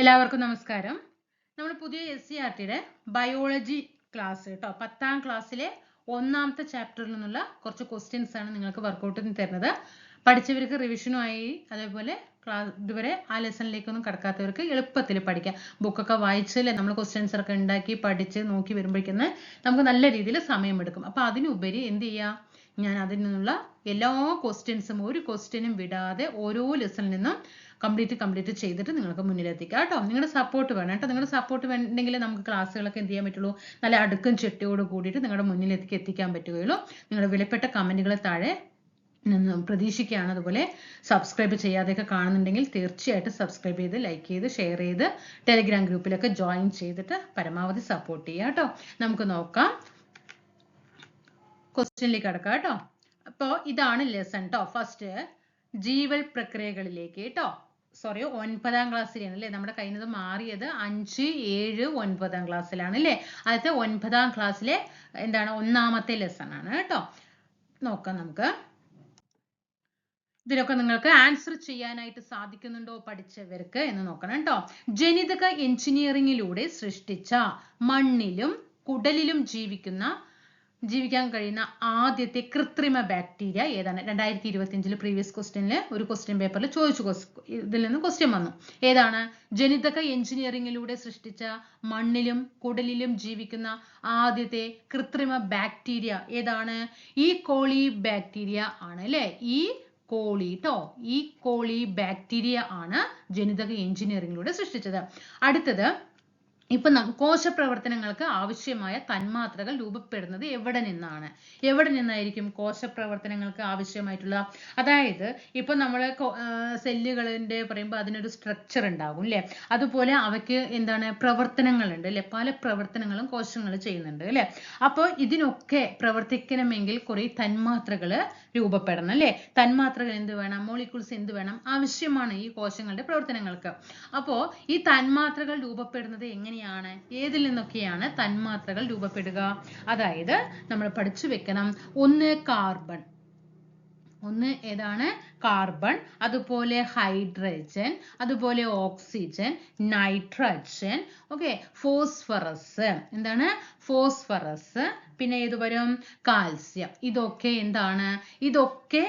എല്ലാവർക്കും നമസ്കാരം. നമ്മൾ പുതിയ എസ് സി ആർ ടിയുടെ ബയോളജി ക്ലാസ് കേട്ടോ പത്താം ക്ലാസ്സിലെ ഒന്നാമത്തെ ചാപ്റ്ററിൽ നിന്നുള്ള കുറച്ച് ക്വസ്റ്റ്യൻസ് ആണ് നിങ്ങൾക്ക് വർക്കൗട്ടിന് തരുന്നത്. പഠിച്ചവർക്ക് റിവിഷനുമായി അതേപോലെ ക്ലാസ് ഇതുവരെ ആ ലെസണിലേക്കൊന്നും കടക്കാത്തവർക്ക് എളുപ്പത്തിൽ പഠിക്കാം. ബുക്കൊക്കെ വായിച്ചല്ലേ നമ്മൾ ക്വസ്റ്റ്യൻസ് ഒക്കെ ഉണ്ടാക്കി പഠിച്ച് നോക്കി വരുമ്പോഴേക്കും നമുക്ക് നല്ല രീതിയിൽ സമയമെടുക്കും. അപ്പോൾ അതിനുപരി എന്ത് ചെയ്യുക ഞാൻ അതിൽ നിന്നുള്ള എല്ലാ ക്വസ്റ്റ്യൻസും ഒരു ക്വസ്റ്റ്യനും വിടാതെ ഓരോ ലെസണിൽ നിന്നും കംപ്ലീറ്റ് കംപ്ലീറ്റ് ചെയ്തിട്ട് നിങ്ങൾക്ക് മുന്നിലെത്തിക്കാം. കേട്ടോ? നിങ്ങളുടെ സപ്പോർട്ട് വേണം. കേട്ടോ? നിങ്ങളുടെ സപ്പോർട്ട് വേണ്ടെങ്കിൽ നമുക്ക് ക്ലാസ്സുകളൊക്കെ എന്ത് ചെയ്യാൻ പറ്റുള്ളൂ? നല്ല അടുക്കും ചിട്ടയോട് കൂടിയിട്ട് നിങ്ങളുടെ മുന്നിലെത്തിക്ക് എത്തിക്കാൻ പറ്റുകയുള്ളൂ. നിങ്ങളുടെ വിലപ്പെട്ട കമന്റുകൾ താഴെ പ്രതീക്ഷിക്കുകയാണ്. അതുപോലെ സബ്സ്ക്രൈബ് ചെയ്യാതെയൊക്കെ കാണുന്നുണ്ടെങ്കിൽ തീർച്ചയായിട്ടും സബ്സ്ക്രൈബ് ചെയ്ത് ലൈക്ക് ചെയ്ത് ഷെയർ ചെയ്ത് ടെലിഗ്രാം ഗ്രൂപ്പിലൊക്കെ ജോയിൻ ചെയ്തിട്ട് പരമാവധി സപ്പോർട്ട് ചെയ്യുക. കേട്ടോ? നമുക്ക് നോക്കാം. ക്വസ്റ്റ്യനിലേക്ക് കിടക്കാം. കേട്ടോ? അപ്പോൾ ഇതാണ് ലെസൺ കേട്ടോ ഫസ്റ്റ് ജീവൽ പ്രക്രിയകളിലേക്ക്. കേട്ടോ? സോറി ഒൻപതാം ക്ലാസ്സിലാണ് അല്ലേ? നമ്മുടെ കയ്യിൽ നിന്ന് മാറിയത് അഞ്ച് ഏഴ് ഒൻപതാം ക്ലാസ്സിലാണ് അല്ലേ? ആദ്യത്തെ ഒൻപതാം ക്ലാസ്സിലെ എന്താണ്? ഒന്നാമത്തെ ലെസൺ ആണ് കേട്ടോ. നോക്കാം നമുക്ക്. ഇതിലൊക്കെ നിങ്ങൾക്ക് ആൻസർ ചെയ്യാനായിട്ട് സാധിക്കുന്നുണ്ടോ പഠിച്ചവർക്ക് എന്ന് നോക്കണം കേട്ടോ. ജനിതക എഞ്ചിനീയറിംഗിലൂടെ സൃഷ്ടിച്ച മണ്ണിലും കുടലിലും ജീവിക്കുന്ന ജീവിക്കാൻ കഴിയുന്ന ആദ്യത്തെ കൃത്രിമ ബാക്ടീരിയ ഏതാണ്? രണ്ടായിരത്തി ഇരുപത്തിയഞ്ചിൽ പ്രീവിയസ് ക്വസ്റ്റ്യനിൽ ഒരു ക്വസ്റ്റ്യൻ പേപ്പറിൽ ചോദിച്ചു ഇതിൽ നിന്ന് ക്വസ്റ്റ്യൻ വന്നു. ഏതാണ്? ജനിതക എഞ്ചിനീയറിംഗിലൂടെ സൃഷ്ടിച്ച മണ്ണിലും കുടലിലും ജീവിക്കുന്ന ആദ്യത്തെ കൃത്രിമ ബാക്ടീരിയ ഏതാണ്? ഈ കോളി ബാക്ടീരിയ ആണ് അല്ലേ? ഈ കോളി ട്ടോ ഈ കോളി ബാക്ടീരിയ ആണ് ജനിതക എഞ്ചിനീയറിംഗിലൂടെ സൃഷ്ടിച്ചത്. അടുത്തത് ഇപ്പൊ കോശപ്രവർത്തനങ്ങൾക്ക് ആവശ്യമായ തന്മാത്രകൾ രൂപപ്പെടുന്നത് എവിടെ നിന്നാണ്? എവിടെ നിന്നായിരിക്കും കോശപ്രവർത്തനങ്ങൾക്ക് ആവശ്യമായിട്ടുള്ള? അതായത് ഇപ്പൊ നമ്മൾ സെല്ലുകളിന്റെ പറയുമ്പോൾ അതിനൊരു സ്ട്രക്ചർ ഉണ്ടാകും അല്ലെ അതുപോലെ അവയ്ക്ക് എന്താണ് പ്രവർത്തനങ്ങളുണ്ട് അല്ലെ പല പ്രവർത്തനങ്ങളും കോശങ്ങൾ ചെയ്യുന്നുണ്ട് അല്ലെ അപ്പോൾ ഇതിനൊക്കെ പ്രവർത്തിക്കണമെങ്കിൽ കുറെ തന്മാത്രകൾ രൂപപ്പെടണം അല്ലെ? തന്മാത്രകൾ എന്ത് വേണം മോളിക്യൂൾസ് എന്ത് വേണം ആവശ്യമാണ് ഈ കോശങ്ങളുടെ പ്രവർത്തനങ്ങൾക്ക്. അപ്പോൾ ഈ തന്മാത്രകൾ രൂപപ്പെടുന്നത് എങ്ങനെയാണ്? ഏതിൽ നിന്നൊക്കെയാണ് തന്മാത്രകൾ രൂപപ്പെടുക? അതായത് നമ്മൾ പഠിച്ചു വെക്കണം ഒന്ന് കാർബൺ ഒന്ന് ഏതാണ്? കാർബൺ അതുപോലെ ഹൈഡ്രജൻ അതുപോലെ ഓക്സിജൻ നൈട്രജൻ ഓക്കെ ഫോസ്ഫറസ് എന്താണ്? ഫോസ്ഫറസ് പിന്നെ ഏത് കാൽസ്യം ഇതൊക്കെ എന്താണ്? ഇതൊക്കെ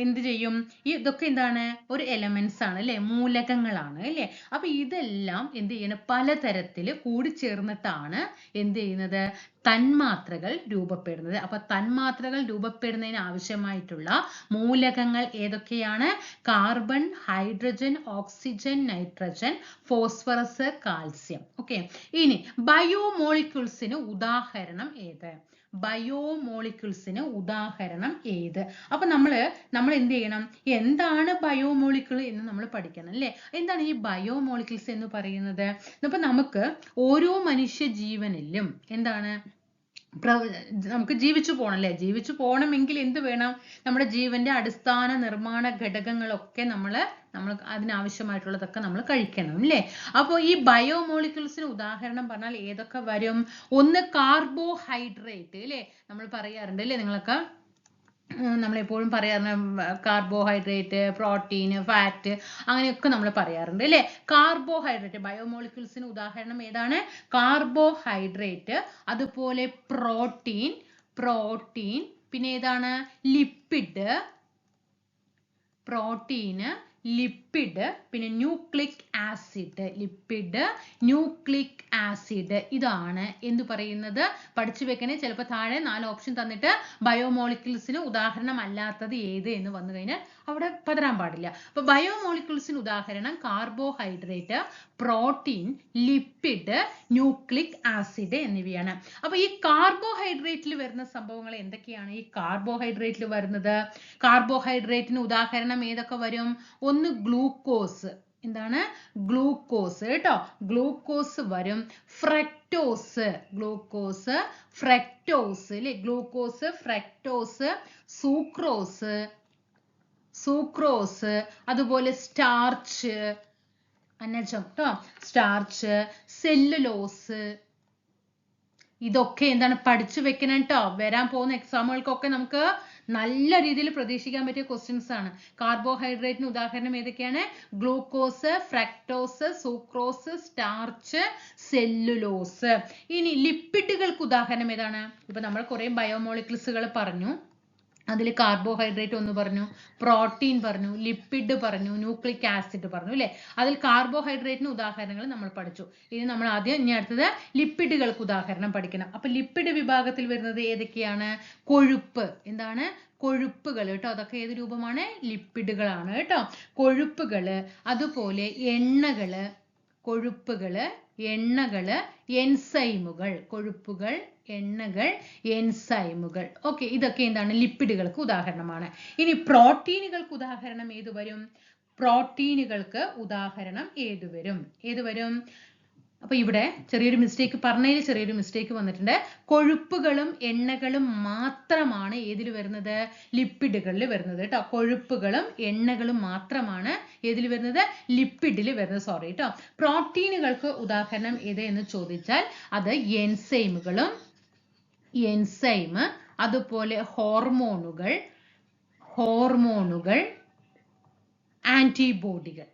എന്ത് ചെയ്യും? ഇതൊക്കെ എന്താണ്? ഒരു എലമെന്റ്സ് ആണ് അല്ലെ? മൂലകങ്ങളാണ് അല്ലെ? അപ്പൊ ഇതെല്ലാം എന്ത് ചെയ്യണം? പലതരത്തിൽ കൂടിച്ചേർന്നിട്ടാണ് എന്ത് ചെയ്യുന്നത്? തന്മാത്രകൾ രൂപപ്പെടുന്നത്. അപ്പൊ തന്മാത്രകൾ രൂപപ്പെടുന്നതിന് ആവശ്യമായിട്ടുള്ള മൂലകങ്ങൾ ഏതൊക്കെയാണ്? Carbon hydrogen oxygen nitrogen phosphorus calcium. Okay. ഇനി ബയോമോളിക്യൂൾസിന് ഉദാഹരണം ഏത്? ബയോമോളിക്യൂൾസിന് ഉദാഹരണം ഏത്? അപ്പൊ നമ്മൾ നമ്മൾ എന്ത് ചെയ്യണം? എന്താണ് ബയോമോളിക്യൂൾ എന്ന് നമ്മൾ പഠിക്കണം അല്ലേ? എന്താണ് ഈ ബയോമോളിക്യൂൾസ് എന്ന് പറയുന്നത്? അപ്പൊ നമുക്ക് ഓരോ മനുഷ്യ ജീവനിലും എന്താണ് നമുക്ക് ജീവിച്ചു പോകണം അല്ലേ? ജീവിച്ചു പോകണമെങ്കിൽ എന്ത് വേണം? നമ്മുടെ ജീവന്റെ അടിസ്ഥാന നിർമ്മാണ ഘടകങ്ങളൊക്കെ നമ്മൾ നമ്മൾ അതിനാവശ്യമായിട്ടുള്ളതൊക്കെ നമ്മൾ കഴിക്കണം അല്ലേ? അപ്പോൾ ഈ ബയോമോളിക്യൂൾസിന് ഉദാഹരണം പറഞ്ഞാൽ ഏതൊക്കെ വരും? ഒന്ന് കാർബോഹൈഡ്രേറ്റ് അല്ലേ? നമ്മൾ പറയാറുണ്ട് അല്ലേ നിങ്ങളൊക്കെ? നമ്മളെപ്പോഴും പറയാറുണ്ട് കാർബോഹൈഡ്രേറ്റ് പ്രോട്ടീൻ ഫാറ്റ് അങ്ങനെയൊക്കെ നമ്മൾ പറയാറുണ്ട് അല്ലേ? കാർബോഹൈഡ്രേറ്റ് ബയോമോളിക്യൂൾസിന് ഉദാഹരണം ഏതാണ്? കാർബോഹൈഡ്രേറ്റ് അതുപോലെ പ്രോട്ടീൻ പ്രോട്ടീൻ പിന്നെ ഏതാണ്? ലിപ്പിഡ് പ്രോട്ടീന് ലിപ്പിഡ് പിന്നെ nucleic acid lipid nucleic acid ഇതാണ്. എന്ത് പറയുന്നത്? പഠിച്ചു വെക്കണേ ചിലപ്പോൾ താഴെ നാല് ഓപ്ഷൻ തന്നിട്ട് ബയോമോളിക്യൂൾസിന് ഉദാഹരണം അല്ലാത്തത് ഏത് എന്ന് വന്നു കഴിഞ്ഞാൽ അവിടെ പതരാൻ പാടില്ല. അപ്പൊ ബയോമോളിക്യൂൾസിന് ഉദാഹരണം carbohydrate protein lipid nucleic acid എന്നിവയാണ്. അപ്പൊ ഈ കാർബോഹൈഡ്രേറ്റിൽ വരുന്ന സംഭവങ്ങൾ എന്തൊക്കെയാണ്? ഈ കാർബോഹൈഡ്രേറ്റിൽ വരുന്നത്? കാർബോഹൈഡ്രേറ്റിന് ഉദാഹരണം ഏതൊക്കെ വരും? ഒന്ന് ഗ്ലൂക്കോസ്. എന്താണ്? ഗ്ലൂക്കോസ്. കേട്ടോ? ഗ്ലൂക്കോസ് വരും. ഫ്രക്ടോസ്. ഗ്ലൂക്കോസ് ഫ്രക്ടോസ് അല്ലെ ഗ്ലൂക്കോസ് ഫ്രക്ടോസ് സൂക്രോസ് സൂക്രോസ് അതുപോലെ സ്റ്റാർച്ച് അന്നജം കേട്ടോ? Starch cellulose. ഇതൊക്കെ എന്താണ് പഠിച്ചു വെക്കണം കേട്ടോ. വരാൻ പോകുന്ന എക്സാമുകൾക്കൊക്കെ നമുക്ക് നല്ല രീതിയിൽ പ്രതീക്ഷിക്കാൻ പറ്റിയ ക്വസ്റ്റ്യൻസ് ആണ്. കാർബോഹൈഡ്രേറ്റിന് ഉദാഹരണം ഏതൊക്കെയാണ്? Glucose fructose sucrose starch cellulose ഇനി ലിപ്പിഡുകൾക്ക് ഉദാഹരണം ഏതാണ്? ഇപ്പൊ നമ്മൾ കുറെ ബയോമോളിക്യൂൾസുകൾ പറഞ്ഞു. അതിൽ കാർബോഹൈഡ്രേറ്റ് ഒന്ന് പറഞ്ഞു പ്രോട്ടീൻ പറഞ്ഞു ലിപ്പിഡ് പറഞ്ഞു ന്യൂക്ലിക് ആസിഡ് പറഞ്ഞു അല്ലേ അതിൽ കാർബോഹൈഡ്രേറ്റിന് ഉദാഹരണങ്ങൾ നമ്മൾ പഠിച്ചു. ഇനി നമ്മൾ ആദ്യം ഇനി അടുത്തത് ലിപ്പിഡുകൾക്ക് ഉദാഹരണം പഠിക്കണം. അപ്പൊ ലിപ്പിഡ് വിഭാഗത്തിൽ വരുന്നത് ഏതൊക്കെയാണ്? കൊഴുപ്പ്. എന്താണ്? കൊഴുപ്പുകൾ കേട്ടോ. അതൊക്കെ ഏത് രൂപമാണ്? ലിപ്പിഡുകളാണ് കേട്ടോ. കൊഴുപ്പുകൾ അതുപോലെ എണ്ണകൾ കൊഴുപ്പുകൾ എണ്ണകൾ എൻസൈമുകൾ കൊഴുപ്പുകൾ എണ്ണകൾ എൻസൈമുകൾ ഓക്കെ ഇതൊക്കെ എന്താണ്? ലിപ്പിഡുകൾക്ക് ഉദാഹരണമാണ്. ഇനി പ്രോട്ടീനുകൾക്ക് ഉദാഹരണം ഏത് വരും? പ്രോട്ടീനുകൾക്ക് ഉദാഹരണം ഏത് വരും? ഏത് വരും? അപ്പൊ ഇവിടെ ചെറിയൊരു മിസ്റ്റേക്ക് പറഞ്ഞതിൽ ചെറിയൊരു മിസ്റ്റേക്ക് വന്നിട്ടുണ്ട്. കൊഴുപ്പുകളും എണ്ണകളും മാത്രമാണ് ഏതിൽ വരുന്നത്? ലിപ്പിഡുകളിൽ വരുന്നത് കേട്ടോ കൊഴുപ്പുകളും എണ്ണകളും മാത്രമാണ് ഏതിൽ വരുന്നത്? ലിപ്പിഡിൽ വരുന്നത്. സോറി കേട്ടോ പ്രോട്ടീനുകൾക്ക് ഉദാഹരണം ഏത് എന്ന് ചോദിച്ചാൽ അത് എൻസൈമുകളും എൻസൈം അതുപോലെ ഹോർമോണുകൾ ഹോർമോണുകൾ ആന്റിബോഡികൾ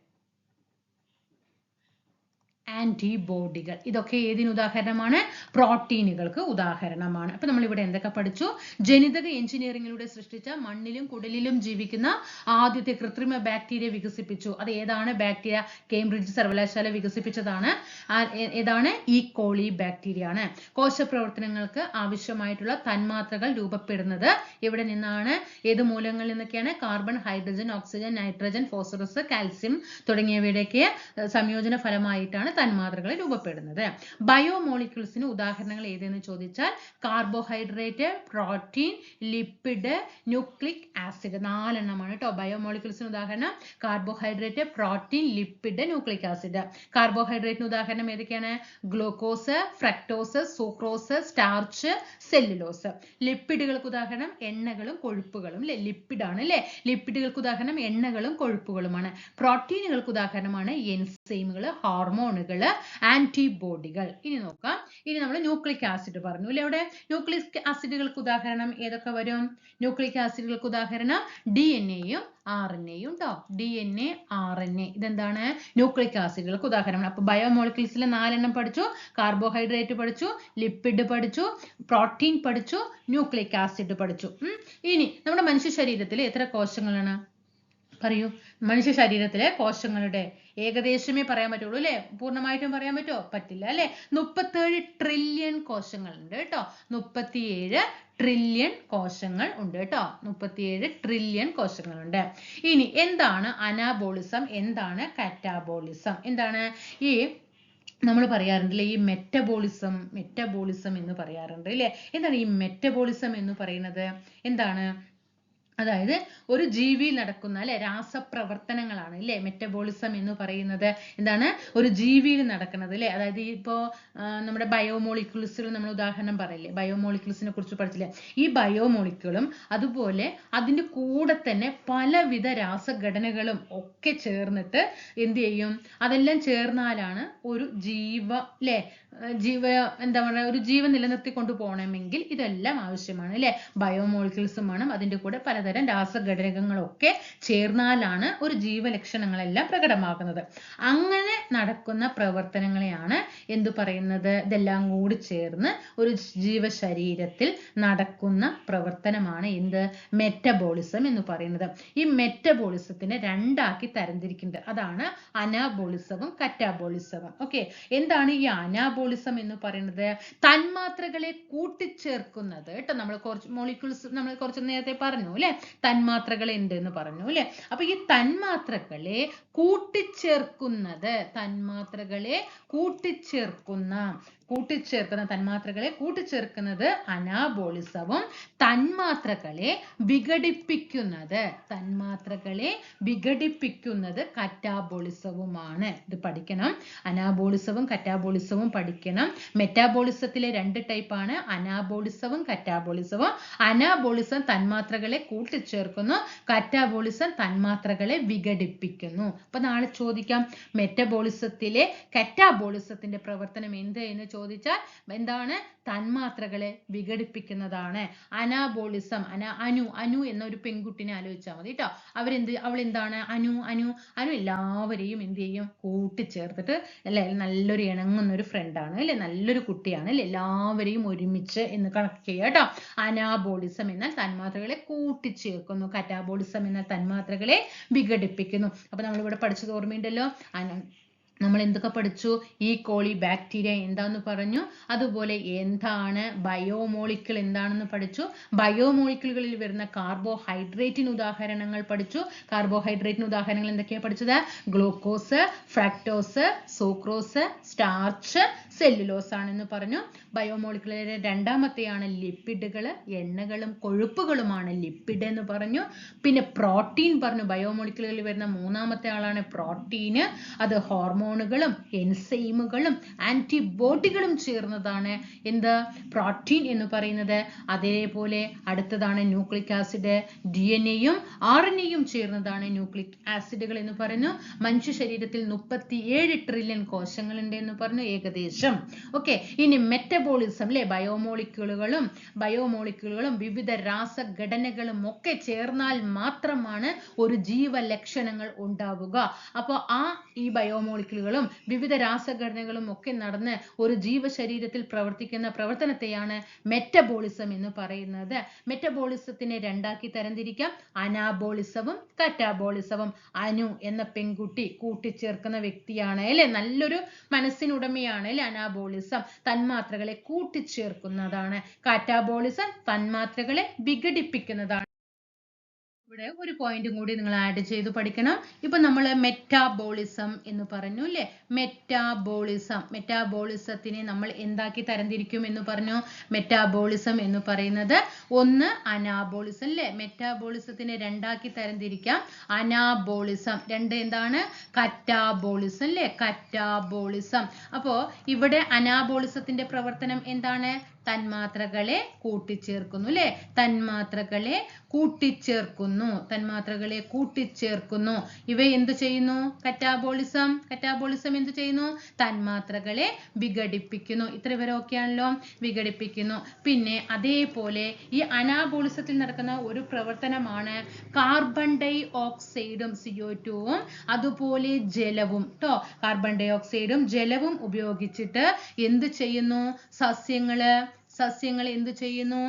ആന്റിബോഡികൾ ഇതൊക്കെ ഏതിന് ഉദാഹരണമാണ്? പ്രോട്ടീനുകൾക്ക് ഉദാഹരണമാണ്. അപ്പൊ നമ്മൾ ഇവിടെ എന്തൊക്കെ പഠിച്ചു? ജനിതക എഞ്ചിനീയറിംഗിലൂടെ സൃഷ്ടിച്ച മണ്ണിലും കുടലിലും ജീവിക്കുന്ന ആദ്യത്തെ കൃത്രിമ ബാക്ടീരിയ വികസിപ്പിച്ചു. അത് ഏതാണ് ബാക്ടീരിയ? കേംബ്രിഡ്ജ് സർവകലാശാല വികസിപ്പിച്ചതാണ്. ഏതാണ്? ഈ കോളി ബാക്ടീരിയ ആണ്. കോശപ്രവർത്തനങ്ങൾക്ക് ആവശ്യമായിട്ടുള്ള തന്മാത്രകൾ രൂപപ്പെടുന്നത് ഇവിടെ നിന്നാണ്? ഏത് മൂലങ്ങളിൽ നിന്നൊക്കെയാണ്? Carbon hydrogen oxygen nitrogen phosphorus calcium തുടങ്ങിയവയുടെയൊക്കെ സംയോജന ഫലമായിട്ടാണ് തന്മാത്രകൾ രൂപപ്പെടുന്നത്. ബയോമോളിക്യൂൾസിന് ഉദാഹരണങ്ങൾ ഏതെന്ന് ചോദിച്ചാൽ carbohydrate protein lipid nucleic acid നാലെണ്ണമാണ് കേട്ടോ ബയോമോളിക്യൂൾസിന് ഉദാഹരണം carbohydrate protein lipid nucleic acid കാർബോഹൈഡ്രേറ്റിന് ഉദാഹരണം ഏതൊക്കെയാണ്? Glucose fructose sucrose starch cellulose ലിപ്പിഡുകൾക്ക് ഉദാഹരണം എണ്ണകളും കൊഴുപ്പുകളും അല്ലെ ലിപ്പിഡാണ് അല്ലെ ലിപ്പിഡുകൾക്ക് ഉദാഹരണം എണ്ണകളും കൊഴുപ്പുകളുമാണ്. പ്രോട്ടീനുകൾക്ക് ഉദാഹരണമാണ് എൻസൈമുകൾ ഹോർമോണുകൾ ആന്റിബോഡികൾ ഇനി നോക്കാം. ഇനി നമ്മൾ ന്യൂക്ലിക് ആസിഡ് പറഞ്ഞു. അല്ലെ അവിടെ? ന്യൂക്ലിക് ആസിഡുകൾക്ക് ഉദാഹരണം ഏതൊക്കെ വരും? ന്യൂക്ലിക് ആസിഡുകൾക്ക് ഉദാഹരണം ഡി എൻ എയും ആർ എൻ എയും ഉണ്ടോ D N A R N A ഇതെന്താണ്? ന്യൂക്ലിക് ആസിഡുകൾക്ക് ഉദാഹരണമാണ് അപ്പൊ ബയോമോളിക്യൂൾസിൽ നാലെണ്ണം പഠിച്ചു. കാർബോഹൈഡ്രേറ്റ് പഠിച്ചു. ലിപ്പിഡ് പഠിച്ചു. പ്രോട്ടീൻ പഠിച്ചു. ന്യൂക്ലിക് ആസിഡ് പഠിച്ചു. ഇനി നമ്മുടെ മനുഷ്യ ശരീരത്തിൽ എത്ര കോശങ്ങളാണ്? പറയൂ. മനുഷ്യ ശരീരത്തിലെ കോശങ്ങളുടെ ഏകദേശമേ പറയാൻ പറ്റുള്ളൂ അല്ലെ? പൂർണമായിട്ടും പറയാൻ പറ്റുമോ പറ്റില്ല അല്ലെ? മുപ്പത്തേഴ് ട്രില്യൺ കോശങ്ങളുണ്ട് കേട്ടോ. മുപ്പത്തിയേഴ് ട്രില്യൺ കോശങ്ങൾ ഉണ്ട് കേട്ടോ. മുപ്പത്തിയേഴ് ട്രില്യൺ കോശങ്ങളുണ്ട് ഇനി എന്താണ് അനാബോളിസം? എന്താണ് കാറ്റാബോളിസം? എന്താണ്? ഈ നമ്മൾ പറയാറുണ്ടല്ലേ ഈ മെറ്റബോളിസം മെറ്റബോളിസം എന്ന് പറയാറുണ്ട് അല്ലേ? എന്താണ് ഈ മെറ്റബോളിസം എന്ന് പറയുന്നത്? എന്താണ്? അതായത് ഒരു ജീവിയിൽ നടക്കുന്ന അല്ലെ രാസപ്രവർത്തനങ്ങളാണ് അല്ലെ മെറ്റബോളിസം എന്ന് പറയുന്നത്. എന്താണ്? ഒരു ജീവിയിൽ നടക്കുന്നത് അല്ലെ അതായത് ഇപ്പോ നമ്മുടെ ബയോമോളിക്യൂൾസിൽ നമ്മൾ ഉദാഹരണം പറയില്ലേ? ബയോമോളിക്യൂൾസിനെ കുറിച്ച് പഠിച്ചില്ലേ? ഈ ബയോമോളിക്യൂളും അതുപോലെ അതിന്റെ കൂടെ തന്നെ പലവിധ രാസഘടനകളും ഒക്കെ ചേർന്നിട്ട് എന്ത് ചെയ്യും? അതെല്ലാം ചേർന്നാലാണ് ഒരു ജീവ അല്ലെ ജീവ എന്താ പറയുക ഒരു ജീവൻ നിലനിർത്തിക്കൊണ്ട് പോകണമെങ്കിൽ ഇതെല്ലാം ആവശ്യമാണ് അല്ലെ? ബയോമോളിക്യൂൾസും വേണം അതിന്റെ കൂടെ പലതരം രാസഘടകങ്ങളൊക്കെ ചേർന്നാലാണ് ഒരു ജീവലക്ഷണങ്ങളെല്ലാം പ്രകടമാകുന്നത്. അങ്ങനെ നടക്കുന്ന പ്രവർത്തനങ്ങളെയാണ് എന്തു പറയുന്നത്? ഇതെല്ലാം കൂടി ചേർന്ന് ഒരു ജീവശരീരത്തിൽ നടക്കുന്ന പ്രവർത്തനമാണ് എന്ത്? മെറ്റബോളിസം എന്ന് പറയുന്നത്. ഈ മെറ്റബോളിസത്തിനെ രണ്ടാക്കി തരംതിരിക്കുന്നുണ്ട്. അതാണ് അനാബോളിസവും കറ്റാബോളിസവും. ഓക്കെ? എന്താണ് ഈ അനാബോളിസം എന്ന് പറയുന്നത് തന്മാത്രകളെ കൂട്ടിച്ചേർക്കുന്നത് കേട്ടോ. നമ്മൾ കുറച്ച് മോളിക്യൂൾസ് നമ്മൾ കുറച്ച് നേരത്തെ പറഞ്ഞു അല്ലെ? തന്മാത്രകൾ ഉണ്ട് എന്ന് പറഞ്ഞു അല്ലെ? അപ്പൊ ഈ തന്മാത്രകളെ കൂട്ടിച്ചേർക്കുന്നത് തന്മാത്രകളെ കൂട്ടിച്ചേർക്കുന്ന കൂട്ടിച്ചേർക്കുന്ന തന്മാത്രകളെ കൂട്ടിച്ചേർക്കുന്നത് അനാബോളിസവും തന്മാത്രകളെ വിഘടിപ്പിക്കുന്നത്. തന്മാത്രകളെ വിഘടിപ്പിക്കുന്നത് കറ്റാബോളിസവുമാണ്. ഇത് പഠിക്കണം. അനാബോളിസവും കറ്റാബോളിസവും പഠിക്കണം. മെറ്റാബോളിസത്തിലെ രണ്ട് ടൈപ്പാണ് അനാബോളിസവും കറ്റാബോളിസവും. അനാബോളിസം തന്മാത്രകളെ കൂട്ടിച്ചേർക്കുന്നു. കറ്റാബോളിസം തന്മാത്രകളെ വിഘടിപ്പിക്കുന്നു. അപ്പൊ നാളെ ചോദിക്കാം മെറ്റബോളിസത്തിലെ കറ്റാബോളിസത്തിന്റെ പ്രവർത്തനം എന്ത് എന്ന് ചോദിച്ചാൽ എന്താണ്? തന്മാത്രകളെ വിഘടിപ്പിക്കുന്നതാണ്. അനാബോളിസം അന അനു അനു എന്ന ഒരു പെൺകുട്ടിനെ ആലോചിച്ചാൽ മതി കേട്ടോ അവരെന്ത് അവൾ എന്താണ് അനു അനു അനു എല്ലാവരെയും എന്ത് ചെയ്യും? കൂട്ടിച്ചേർത്തിട്ട് അല്ലെ? നല്ലൊരു ഇണങ്ങുന്ന ഒരു ഫ്രണ്ടാണ് അല്ലെ? നല്ലൊരു കുട്ടിയാണ് അല്ലെ? എല്ലാവരെയും ഒരുമിച്ച് എന്ന് കണക്ട് ചെയ്യുക കേട്ടോ അനാബോളിസം എന്നാൽ തന്മാത്രകളെ കൂട്ടിച്ചേർക്കുന്നു. കറ്റാബോളിസം എന്നാൽ തന്മാത്രകളെ വിഘടിപ്പിക്കുന്നു. അപ്പൊ നമ്മളിവിടെ പഠിച്ചത് ഓർമ്മയുണ്ടല്ലോ? അന നമ്മൾ എന്തൊക്കെ പഠിച്ചു? ഈ കോളി ബാക്ടീരിയ എന്താന്ന് പറഞ്ഞു. അതുപോലെ എന്താണ് ബയോമോളിക്കിൾ എന്താണെന്ന് പഠിച്ചു. ബയോമോളിക്കിളുകളിൽ വരുന്ന കാർബോഹൈഡ്രേറ്റിന് ഉദാഹരണങ്ങൾ പഠിച്ചു. കാർബോഹൈഡ്രേറ്റിന് ഉദാഹരണങ്ങൾ എന്തൊക്കെയാ പഠിച്ചത്? Glucose fructose sucrose starch cellulose ആണെന്ന് പറഞ്ഞു. ബയോമോളിക്കുലറിലെ രണ്ടാമത്തെയാണ് ലിപ്പിഡുകൾ എണ്ണകളും കൊഴുപ്പുകളുമാണ് ലിപ്പിഡ് എന്ന് പറഞ്ഞു. പിന്നെ പ്രോട്ടീൻ പറഞ്ഞു. ബയോമോളിക്കുലറിൽ വരുന്ന മൂന്നാമത്തെ ആളാണ് പ്രോട്ടീന് അത് ഹോർമോണുകളും എൻസൈമുകളും ആന്റിബോഡികളും ചേർന്നതാണ്. എന്ത്? പ്രോട്ടീൻ എന്ന് പറയുന്നത്. അതേപോലെ അടുത്തതാണ് ന്യൂക്ലിക് ആസിഡ് ഡി എൻ എയും ആർ എൻ എയും ചേർന്നതാണ് ന്യൂക്ലിക് ആസിഡുകൾ എന്ന് പറഞ്ഞു. മനുഷ്യ ശരീരത്തിൽ മുപ്പത്തിയേഴ് ട്രില്യൺ കോശങ്ങളുണ്ട് എന്ന് പറഞ്ഞു. ഏകദേശം ഓക്കെ ഇനി മെറ്റബോളിസം അല്ലെ ബയോമോളിക്യൂളുകളും ബയോമോളിക്യൂളുകളും വിവിധ രാസഘടനകളും ഒക്കെ ചേർന്നാൽ മാത്രമാണ് ഒരു ജീവലക്ഷണങ്ങൾ ഉണ്ടാവുക. അപ്പോൾ ആ ഈ ബയോമോളിക്യൂളുകളും വിവിധ രാസഘടനകളും ഒക്കെ നടന്ന് ഒരു ജീവശരീരത്തിൽ പ്രവർത്തിക്കുന്ന പ്രവർത്തനത്തെയാണ് മെറ്റബോളിസം എന്ന് പറയുന്നത്. മെറ്റബോളിസത്തിനെ രണ്ടാക്കി തരംതിരിക്കാം. അനാബോളിസവും കറ്റാബോളിസവും. അനു എന്ന പെൺകുട്ടി കൂട്ടിച്ചേർക്കുന്ന വ്യക്തിയാണ് അല്ലെ? നല്ലൊരു മനസ്സിനുടമയാണ് അല്ലെ? അനാബോളിസം തന്മാത്രകളെ കൂട്ടിച്ചേർക്കുന്നതാണ്. കാറ്റാബോളിസം തന്മാത്രകളെ വിഘടിപ്പിക്കുന്നതാണ്. ഇവിടെ ഒരു പോയിന്റും കൂടി നിങ്ങൾ ആഡ് ചെയ്ത് പഠിക്കണം. ഇപ്പൊ നമ്മൾ മെറ്റാബോളിസം എന്ന് പറഞ്ഞു അല്ലേ? മെറ്റാബോളിസം മെറ്റാബോളിസത്തിനെ നമ്മൾ എന്താക്കി തരംതിരിക്കും എന്ന് പറഞ്ഞു. മെറ്റാബോളിസം എന്ന് പറയുന്നത് ഒന്ന് അനാബോളിസം അല്ലേ? മെറ്റാബോളിസത്തിനെ രണ്ടാക്കി തരംതിരിക്കാം. അനാബോളിസം രണ്ട് എന്താണ്? കറ്റാബോളിസം അല്ലേ? കറ്റാബോളിസം അപ്പോ ഇവിടെ അനാബോളിസത്തിന്റെ പ്രവർത്തനം എന്താണ്? തന്മാത്രകളെ കൂട്ടിച്ചേർക്കുന്നു അല്ലെ തന്മാത്രകളെ കൂട്ടിച്ചേർക്കുന്നു. തന്മാത്രകളെ കൂട്ടിച്ചേർക്കുന്നു. ഇവ എന്ത് ചെയ്യുന്നു? കറ്റാബോളിസം കറ്റാബോളിസം എന്ത് ചെയ്യുന്നു? തന്മാത്രകളെ വിഘടിപ്പിക്കുന്നു. ഇത്ര ഇവരൊക്കെയാണല്ലോ വിഘടിപ്പിക്കുന്നു. പിന്നെ അതേപോലെ ഈ അനാബോളിസത്തിൽ നടക്കുന്ന ഒരു പ്രവർത്തനമാണ് കാർബൺ ഡൈ ഓക്സൈഡും സിഒ ടുവും അതുപോലെ ജലവും കേട്ടോ കാർബൺ ഡൈ ഓക്സൈഡും ജലവും ഉപയോഗിച്ചിട്ട് എന്ത് ചെയ്യുന്നു? സസ്യങ്ങൾ സസ്യങ്ങൾ എന്ത് ചെയ്യുന്നു?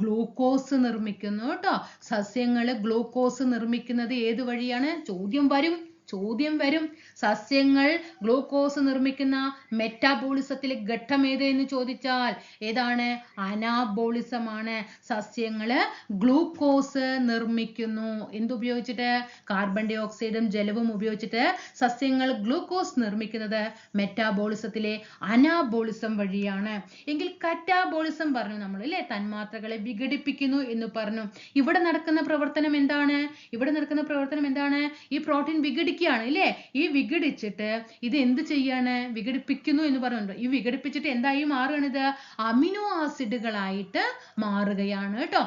ഗ്ലൂക്കോസ് നിർമ്മിക്കുന്നു കേട്ടോ. സസ്യങ്ങൾ ഗ്ലൂക്കോസ് നിർമ്മിക്കുന്നത് ഏത് വഴിയാണ്? ചോദ്യം വരും. ചോദ്യം വരും. സസ്യങ്ങൾ ഗ്ലൂക്കോസ് നിർമ്മിക്കുന്ന മെറ്റാബോളിസത്തിലെ ഘട്ടം ഏത് എന്ന് ചോദിച്ചാൽ ഏതാണ്? അനാബോളിസമാണ്. സസ്യങ്ങൾ ഗ്ലൂക്കോസ് നിർമ്മിക്കുന്നു. എന്തുപയോഗിച്ചിട്ട് കാർബൺ ഡൈ ഓക്സൈഡും ജലവും ഉപയോഗിച്ചിട്ട് സസ്യങ്ങൾ ഗ്ലൂക്കോസ് നിർമ്മിക്കുന്നത് മെറ്റാബോളിസത്തിലെ അനാബോളിസം വഴിയാണ്. എങ്കിൽ കറ്റാബോളിസം പറഞ്ഞു നമ്മൾ അല്ലേ? തന്മാത്രകളെ വിഘടിപ്പിക്കുന്നു എന്ന് പറഞ്ഞു. ഇവിടെ നടക്കുന്ന പ്രവർത്തനം എന്താണ്? ഇവിടെ നടക്കുന്ന പ്രവർത്തനം എന്താണ്? ഈ പ്രോട്ടീൻ വിഘടിക്കുകയാണ് ഇല്ലേ? ഈ വിഘടിച്ചിട്ട് ഇത് എന്ത് ചെയ്യാണ്? വിഘടിപ്പിക്കുന്നു എന്ന് പറയുന്നുണ്ട് ഈ വിഘടിപ്പിച്ചിട്ട് എന്തായി മാറുകയാണ് ഇത്? അമിനോ ആസിഡുകളായിട്ട് മാറുകയാണ് കേട്ടോ.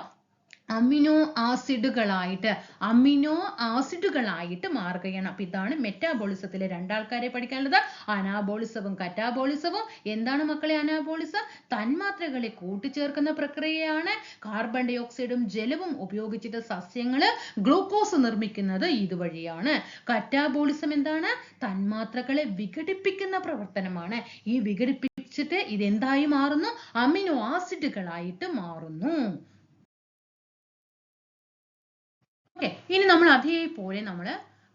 അമിനോ ആസിഡുകളായിട്ട് അമിനോ ആസിഡുകളായിട്ട് മാറുകയാണ്. അപ്പൊ ഇതാണ് മെറ്റാബോളിസത്തിലെ രണ്ടാൾക്കാരെ പഠിക്കാനുള്ളത്. അനാബോളിസവും കറ്റാബോളിസവും. എന്താണ് മക്കളെ അനാബോളിസം? തന്മാത്രകളെ കൂട്ടിച്ചേർക്കുന്ന പ്രക്രിയയാണ്. കാർബൺ ഡൈ ഓക്സൈഡും ജലവും ഉപയോഗിച്ചിട്ട് സസ്യങ്ങൾ ഗ്ലൂക്കോസ് നിർമ്മിക്കുന്നത് ഇതുവഴിയാണ്. കറ്റാബോളിസം എന്താണ്? തന്മാത്രകളെ വിഘടിപ്പിക്കുന്ന പ്രവർത്തനമാണ്. ഈ വിഘടിപ്പിച്ചിട്ട് ഇതെന്തായി മാറുന്നു? അമിനോ ആസിഡുകളായിട്ട് മാറുന്നു. ഓക്കെ ഇനി നമ്മൾ അതേപോലെ നമ്മൾ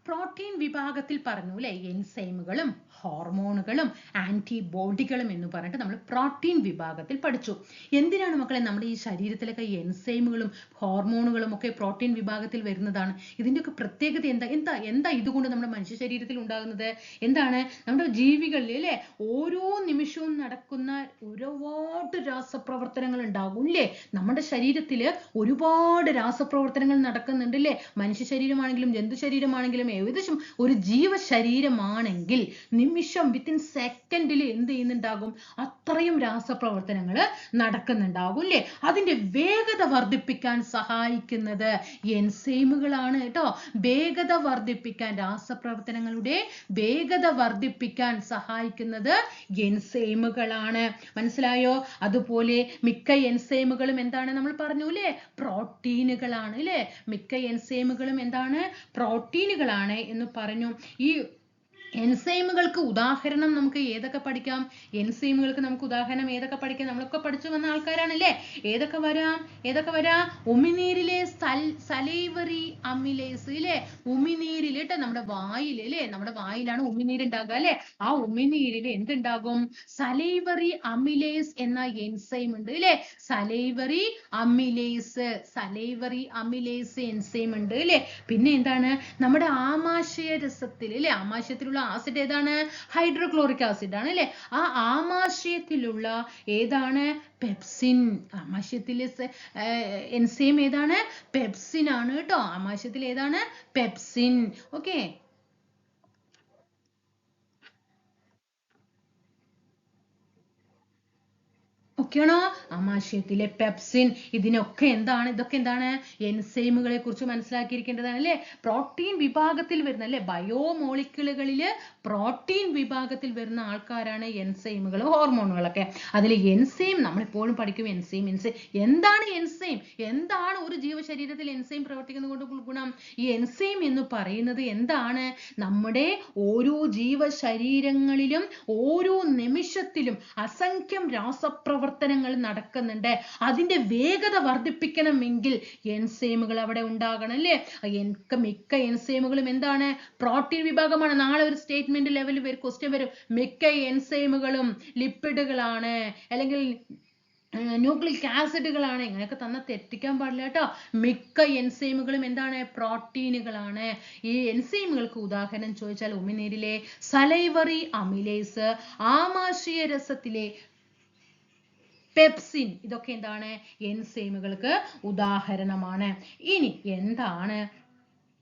പ്രോട്ടീൻ വിഭാഗത്തിൽ പറഞ്ഞു അല്ലെ എൻസൈമുകളും ഹോർമോണുകളും ആന്റിബോഡികളും എന്ന് പറഞ്ഞിട്ട് നമ്മൾ പ്രോട്ടീൻ വിഭാഗത്തിൽ പഠിച്ചു. എന്തിനാണ് മക്കളെ നമ്മുടെ ഈ ശരീരത്തിലൊക്കെ എൻസൈമുകളും ഹോർമോണുകളും ഒക്കെ പ്രോട്ടീൻ വിഭാഗത്തിൽ വരുന്നതാണ്? ഇതിന്റെയൊക്കെ പ്രത്യേകത എന്താ? എന്താ എന്താ ഇതുകൊണ്ട് നമ്മുടെ മനുഷ്യ ശരീരത്തിൽ ഉണ്ടാകുന്നത്? എന്താണ്? നമ്മുടെ ജീവികളിൽ അല്ലേ ഓരോ നിമിഷവും നടക്കുന്ന ഒരുപാട് രാസപ്രവർത്തനങ്ങൾ ഉണ്ടാകും അല്ലേ? നമ്മുടെ ശരീരത്തിൽ ഒരുപാട് രാസപ്രവർത്തനങ്ങൾ നടക്കുന്നുണ്ട് അല്ലേ? മനുഷ്യ ശരീരമാണെങ്കിലും ജന്തു ശരീരമാണെങ്കിലും ഏകദേശം ഒരു ജീവശരീരമാണെങ്കിൽ നിമിഷം വിത്തിൻ സെക്കൻഡിൽ എന്ത് ചെയ്യുന്നുണ്ടാകും? അത്രയും രാസപ്രവർത്തനങ്ങൾ നടക്കുന്നുണ്ടാകും അല്ലേ അതിന്റെ വേഗത വർദ്ധിപ്പിക്കാൻ സഹായിക്കുന്നത് എൻസൈമുകളാണ് കേട്ടോ. വേഗത വർദ്ധിപ്പിക്കാൻ രാസപ്രവർത്തനങ്ങളുടെ വേഗത വർദ്ധിപ്പിക്കാൻ സഹായിക്കുന്നത് എൻസൈമുകളാണ്. മനസ്സിലായോ? അതുപോലെ മിക്ക എൻസൈമുകളും എന്താണ് നമ്മൾ പറഞ്ഞു അല്ലേ പ്രോട്ടീനുകളാണ് അല്ലേ മിക്ക എൻസൈമുകളും എന്താണ്? പ്രോട്ടീനുകളാണ് എന്ന് പറഞ്ഞു. ഈ എൻസൈമുകൾക്ക് ഉദാഹരണം നമുക്ക് ഏതൊക്കെ പഠിക്കാം? എൻസൈമുകൾക്ക് നമുക്ക് ഉദാഹരണം ഏതൊക്കെ പഠിക്കാം? നമ്മളൊക്കെ പഠിച്ചു വന്ന ആൾക്കാരാണല്ലേ? ഏതൊക്കെ വരാം? ഏതൊക്കെ വരാം? ഉമിനീരിലെ സലൈവറി അമിലേസ് ഇല്ലേ? ഉമിനീരിൽ കേട്ടോ നമ്മുടെ വായിൽ അല്ലേ നമ്മുടെ വായിലാണ് ഉമിനീര് ഉണ്ടാകുക അല്ലേ ആ ഉമിനീരിൽ എന്തുണ്ടാകും? സലൈവറി അമിലേസ് എന്ന എൻസൈം ഉണ്ട് അല്ലേ salivary amylase salivary amylase enzyme ഉണ്ട് അല്ലേ പിന്നെ എന്താണ്? നമ്മുടെ ആമാശയ രസത്തിൽ അല്ലേ ആമാശയത്തിലുള്ള ആസിഡ് ഏതാണ്? ഹൈഡ്രോക്ലോറിക് ആസിഡ് ആണ് അല്ലെ? ആ ആമാശയത്തിലുള്ള ഏതാണ്? പെപ്സിൻ ആമാശയത്തിലെ എൻസൈം ഏതാണ്? പെപ്സിൻ ആണ് കേട്ടോ. ആമാശയത്തിൽ ഏതാണ്? പെപ്സിൻ ഓക്കെ ഒക്കെയാണോ ആമാശയത്തിലെ പെപ്സിൻ ഇതിനൊക്കെ എന്താണ്? ഇതൊക്കെ എന്താണ്? എൻസൈമുകളെ കുറിച്ച് മനസ്സിലാക്കിയിരിക്കേണ്ടതാണ് അല്ലേ? പ്രോട്ടീൻ വിഭാഗത്തിൽ വരുന്ന അല്ലേ? ബയോമോളിക്യൂളുകളിൽ പ്രോട്ടീൻ വിഭാഗത്തിൽ വരുന്ന ആൾക്കാരാണ് എൻസൈമുകൾ ഹോർമോണുകളൊക്കെ. അതിൽ എൻസൈം നമ്മളെപ്പോഴും പഠിക്കും എൻസൈം എൻസൈം എന്താണ് എൻസൈം? എന്താണ് ഒരു ജീവശരീരത്തിൽ എൻസൈം പ്രവർത്തിക്കുന്നത് കൊണ്ട് ഗുണം? ഈ എൻസൈം എന്ന് പറയുന്നത് എന്താണ്? നമ്മുടെ ഓരോ ജീവശരീരങ്ങളിലും ഓരോ നിമിഷത്തിലും അസംഖ്യം രാസപ്രവർത്തനങ്ങൾ നടക്കുന്നുണ്ട്. അതിന്റെ വേഗത വർദ്ധിപ്പിക്കണമെങ്കിൽ എൻസൈമുകൾ അവിടെ ഉണ്ടാകണം അല്ലേ? മിക്ക എൻസൈമുകളും എന്താണ്? പ്രോട്ടീൻ വിഭാഗമാണ്. നാളെ ഒരു സ്റ്റേറ്റ്മെന്റ് ലെവലിൽ വരും ക്വസ്റ്റ്യൻ വരും. മിക്ക എൻസൈമുകളും ലിപ്പിഡുകളാണ് അല്ലെങ്കിൽ ന്യൂക്ലിക് ആസിഡുകളാണ് ഇങ്ങനെയൊക്കെ തന്ന തെറ്റിക്കാൻ പാടില്ല കേട്ടോ. മിക്ക എൻസൈമുകളും എന്താണ്? പ്രോട്ടീനുകളാണ് ഈ എൻസൈമുകൾക്ക് ഉദാഹരണം ചോദിച്ചാൽ ഉമിനീരിലെ സലൈവറി അമിലേസ് ആമാശയ രസത്തിലെ പെപ്സിൻ ഇതൊക്കെ എന്താണ്? എൻസൈമുകൾക്ക് ഉദാഹരണമാണ്. ഇനി എന്താണ്?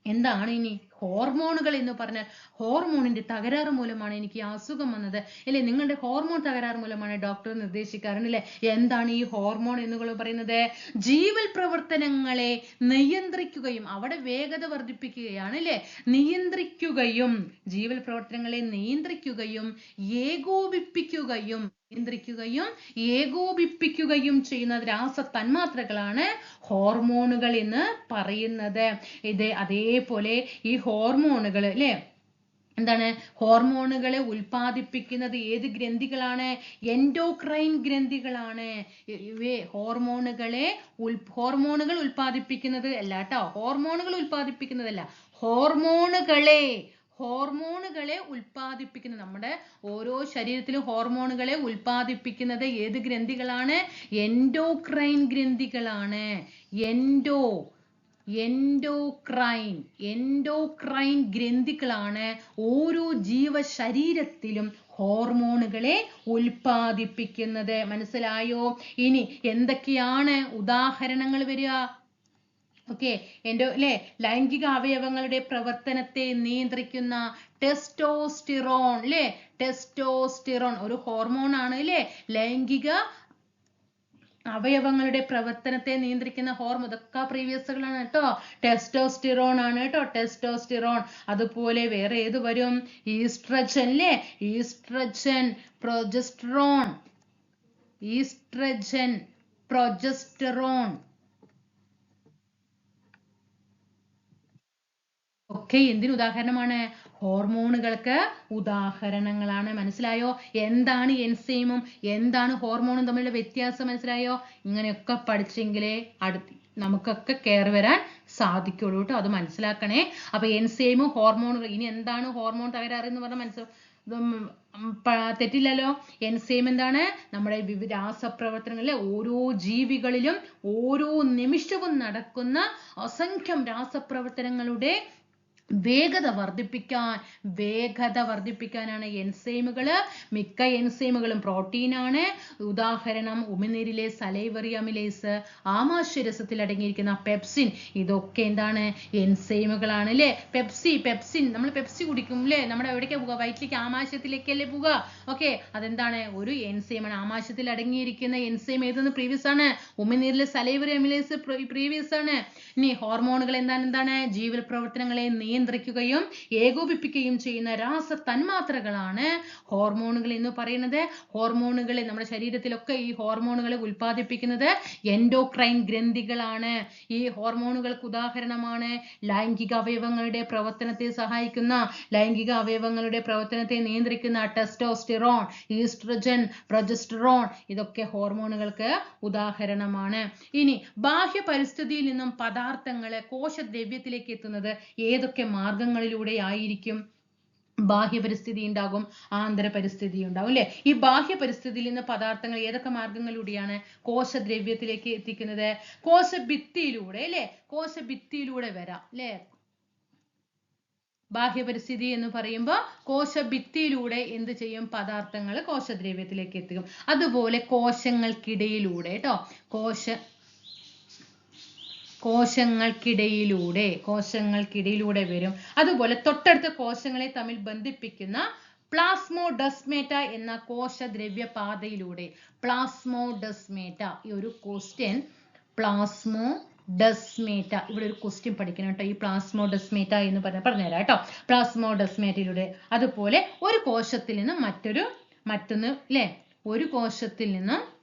എന്താണ് ഇനി? ഹോർമോണുകൾ എന്ന് പറഞ്ഞാൽ ഹോർമോണിന്റെ തകരാറ് മൂലമാണ് എനിക്ക് അസുഖം വന്നത്. അല്ലെ? നിങ്ങളുടെ ഹോർമോൺ തകരാറ് മൂലമാണ് ഡോക്ടർ നിർദ്ദേശിക്കാറുണ്ട് അല്ലെ? എന്താണ് ഈ ഹോർമോൺ എന്നുകൾ പറയുന്നത്? ജീവൽ പ്രവർത്തനങ്ങളെ നിയന്ത്രിക്കുകയും അവിടെ വേഗത വർദ്ധിപ്പിക്കുകയാണ് അല്ലെ? നിയന്ത്രിക്കുകയും ജീവൽ പ്രവർത്തനങ്ങളെ നിയന്ത്രിക്കുകയും ഏകോപിപ്പിക്കുകയും നിയന്ത്രിക്കുകയും ഏകോപിപ്പിക്കുകയും ചെയ്യുന്ന രാസ തന്മാത്രകളാണ് ഹോർമോണുകൾ എന്ന് പറയുന്നത്. ഇത് അതേപോലെ ഈ ഹോർമോണുകൾ അല്ലേ? എന്താണ്? ഹോർമോണുകളെ ഉൽപ്പാദിപ്പിക്കുന്നത് ഏത് ഗ്രന്ഥികളാണ്? എൻഡോക്രൈൻ ഗ്രന്ഥികളാണ്. ഇവയെ ഹോർമോണുകളെ ഉൽ ഹോർമോണുകൾ ഉൽപ്പാദിപ്പിക്കുന്നത് അല്ല കേട്ടോ ഹോർമോണുകൾ ഉൽപ്പാദിപ്പിക്കുന്നതല്ല. ഹോർമോണുകളെ ഹോർമോണുകളെ ഉൽപ്പാദിപ്പിക്കുന്ന നമ്മുടെ ഓരോ ശരീരത്തിലും ഹോർമോണുകളെ ഉൽപ്പാദിപ്പിക്കുന്നത് ഏത് ഗ്രന്ഥികളാണ്? എൻഡോക്രൈൻ ഗ്രന്ഥികളാണ്. എൻഡോ എൻഡോക്രൈൻ എൻഡോക്രൈൻ ഗ്രന്ഥികളാണ് ഓരോ ജീവശരീരത്തിലും ഹോർമോണുകളെ ഉൽപ്പാദിപ്പിക്കുന്നത്. മനസ്സിലായോ? ഇനി എന്തൊക്കെയാണ് ഉദാഹരണങ്ങൾ വരിക? ഓക്കെ എന്റെ അല്ലേ ലൈംഗിക അവയവങ്ങളുടെ പ്രവർത്തനത്തെ നിയന്ത്രിക്കുന്ന ടെസ്റ്റോസ്റ്റിറോൺ അല്ലേ ടെസ്റ്റോസ്റ്റിറോൺ ഒരു ഹോർമോൺ ആണ് അല്ലേ ലൈംഗിക അവയവങ്ങളുടെ പ്രവർത്തനത്തെ നിയന്ത്രിക്കുന്ന ഹോർമോൺ ഇതൊക്കെ പ്രീവിയസുകളാണ് കേട്ടോ. ടെസ്റ്റോസ്റ്റിറോൺ ആണ് കേട്ടോ. ടെസ്റ്റോസ്റ്റിറോൺ അതുപോലെ വേറെ ഏത് വരും? ഈസ്ട്രജൻ അല്ലേ ഈസ്ട്രജൻ പ്രൊജസ്ട്രോൺ ഈസ്ട്രജൻ പ്രൊജസ്റ്ററോൺ ഒക്കെ എന്തിന് ഉദാഹരണമാണ്? ഹോർമോണുകൾക്ക് ഉദാഹരണങ്ങളാണ്. മനസ്സിലായോ? എന്താണ് എൻസൈമും? എന്താണ് ഹോർമോണും തമ്മിലുള്ള വ്യത്യാസം മനസ്സിലായോ? ഇങ്ങനെയൊക്കെ പഠിച്ചെങ്കിലേ അടുത്ത് നമുക്കൊക്കെ കയറി വരാൻ സാധിക്കുള്ളൂ കേട്ടോ. അത് മനസ്സിലാക്കണേ. അപ്പൊ എൻസൈമും ഹോർമോണുകൾ ഇനി എന്താണ് ഹോർമോൺ തകരാറ് എന്ന് പറഞ്ഞാൽ മനസ്സിൽ ഇതും, തെറ്റില്ലല്ലോ. എൻസൈം എന്താണ്? നമ്മുടെ രാസപ്രവർത്തനങ്ങളിലെ ഓരോ ജീവികളിലും ഓരോ നിമിഷവും നടക്കുന്ന അസംഖ്യം രാസപ്രവർത്തനങ്ങളുടെ വേഗത വർദ്ധിപ്പിക്കാൻ വേഗത വർദ്ധിപ്പിക്കാനാണ് എൻസൈമുകൾ മിക്ക എൻസൈമുകളും പ്രോട്ടീനാണ് ഉദാഹരണം ഉമിനീരിലെ സലൈവറി അമിലേസ് ആമാശയരസത്തിൽ അടങ്ങിയിരിക്കുന്ന പെപ്സിൻ ഇതൊക്കെ എന്താണ്? എൻസൈമുകളാണ് അല്ലേ പെപ്സി പെപ്സിൻ നമ്മൾ പെപ്സി കുടിക്കും അല്ലേ നമ്മുടെ എവിടേക്കാ പോവുക? വയറ്റിലേക്ക് ആമാശയത്തിലേക്കല്ലേ പോവുക? ഓക്കെ അതെന്താണ്? ഒരു എൻസൈമാണ് ആമാശയത്തിൽ അടങ്ങിയിരിക്കുന്ന എൻസൈം ഏതെന്ന് പ്രീവിയസ് ആണ്? ഉമിനീരിലെ സലൈവറി അമിലേസ് പ്രീവിയസ് ആണ്. ഇനി ഹോർമോണുകൾ എന്താണ്? എന്താണ്? ജീവൽ പ്രവർത്തനങ്ങളെ നിയന്ത്രിക്കുകയും ഏകോപിപ്പിക്കുകയും ചെയ്യുന്ന രാസ തന്മാത്രകളാണ് ഹോർമോണുകൾ എന്ന് പറയുന്നത്. ഹോർമോണുകളെ നമ്മുടെ ശരീരത്തിലൊക്കെ ഈ ഹോർമോണുകളെ ഉൽപ്പാദിപ്പിക്കുന്നത് എൻഡോക്രൈൻ ഗ്രന്ഥികളാണ്. ഈ ഹോർമോണുകൾക്ക് ഉദാഹരണമാണ് ലൈംഗിക അവയവങ്ങളുടെ പ്രവർത്തനത്തെ സഹായിക്കുന്ന ലൈംഗിക അവയവങ്ങളുടെ പ്രവർത്തനത്തെ നിയന്ത്രിക്കുന്ന ടെസ്റ്റോസ്റ്റിറോൺ ഈസ്ട്രജൻ പ്രൊജസ്റ്റിറോൺ ഇതൊക്കെ ഹോർമോണുകൾക്ക് ഉദാഹരണമാണ്. ഇനി ബാഹ്യ പരിസ്ഥിതിയിൽ നിന്നും പദാർത്ഥങ്ങൾ കോശദ്രവ്യത്തിലേക്ക് എത്തുന്നത് ഏതൊക്കെ മാർഗങ്ങളിലൂടെ ആയിരിക്കും ബാഹ്യ പരിസ്ഥിതി ഉണ്ടാകും? ആന്തര പരിസ്ഥിതി ഉണ്ടാകും അല്ലെ? ഈ ബാഹ്യ പരിസ്ഥിതിയിൽ നിന്ന് പദാർത്ഥങ്ങൾ ഏതൊക്കെ മാർഗങ്ങളിലൂടെയാണ് കോശദ്രവ്യത്തിലേക്ക് എത്തിക്കുന്നത്? കോശഭിത്തിയിലൂടെ അല്ലെ? കോശഭിത്തിയിലൂടെ വരാം അല്ലെ? ബാഹ്യപരിസ്ഥിതി എന്ന് പറയുമ്പോൾ കോശഭിത്തിയിലൂടെ എന്ത് ചെയ്യും? പദാർത്ഥങ്ങൾ കോശദ്രവ്യത്തിലേക്ക് എത്തിക്കും അതുപോലെ കോശങ്ങൾക്കിടയിലൂടെ കേട്ടോ? കോശ കോശങ്ങൾക്കിടയിലൂടെ കോശങ്ങൾക്കിടയിലൂടെ വരും. അതുപോലെ തൊട്ടടുത്ത കോശങ്ങളെ തമ്മിൽ ബന്ധിപ്പിക്കുന്ന പ്ലാസ്മോഡസ്മേറ്റ എന്ന കോശദ്രവ്യ പാതയിലൂടെ പ്ലാസ്മോഡസ്മേറ്റ ഈ ഒരു ക്വസ്റ്റ്യൻ പ്ലാസ്മോ ഡസ്മേറ്റ ഇവിടെ ഒരു ക്വസ്റ്റ്യൻ പഠിക്കണം കേട്ടോ. ഈ പ്ലാസ്മോഡസ്മേറ്റ എന്ന് പറഞ്ഞ പറഞ്ഞുതരാം കേട്ടോ. പ്ലാസ്മോഡസ്മേറ്റയിലൂടെ അതുപോലെ ഒരു കോശത്തിൽ നിന്ന് മറ്റൊരു മറ്റൊന്ന് അല്ലെ ഒരു കോശത്തിൽ നിന്നും